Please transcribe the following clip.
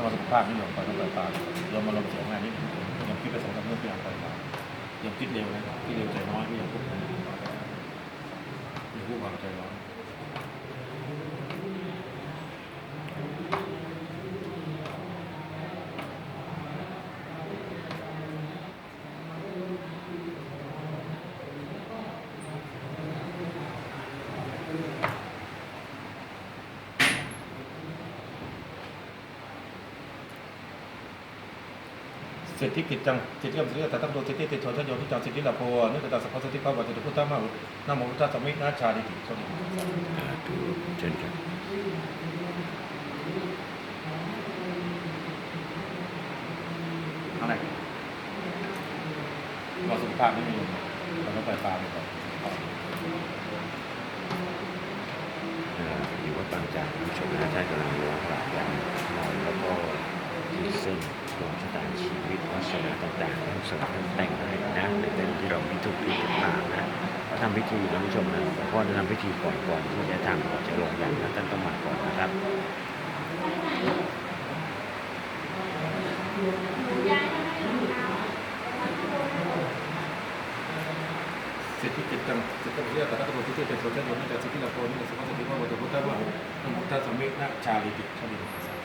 ถ้ามาสุขภาพนี่หลงไปต้องปล่อยปาโยมมาลงเสียงงานนี้โยมคิดไปสองสามเรื่องที่อยากปล่อยปาโยมคิดเร็วนะคิดเร็วใจน้อยไม่อยากพูดอย่าพูดความใจร้อน สิทธิกิจจังสิทธิกรรมสิทธิแต่ตั้งตัวสิทธิติดโทษโยมที่จังสิทธิละโพนึกแต่สัพพสิทธิข้าวัจจุพุทธมาหุนโมพุทธสมินาชาดิติสวัสดีเชิญครับอะไรมาสุภาพไม่มีเราต้องปล่อยปลาไปก่อนอยู่วัดบางจากคุณผู้ชมนะท่านกำลังล้วงกราบยันนอนแล้วก็ที่เส้นดวงชะตาชีวิตวา สนาต่างๆทั้งสลับทั้งแต่งให้นะในเรื่องที่เรามีทุกข์ที่ติดมานะเขาทำพิธีนะคุณผู้ชมนะแต่พ่อจะทำพิธีก่อนก่อนที่จะทำก่อนจะลงยันนะท่านต้องมาก่อนนะครับสิทธิกิจจังสิทธิเรียกแต่ตั้งตัวสิทธิติดโทษโยมที่จังสิทธิละโพนึกแต่สัพพสิทธิข้าวัจจุพุทธมาหุนโมพุทธสมิทนาชาดิติสวัสดี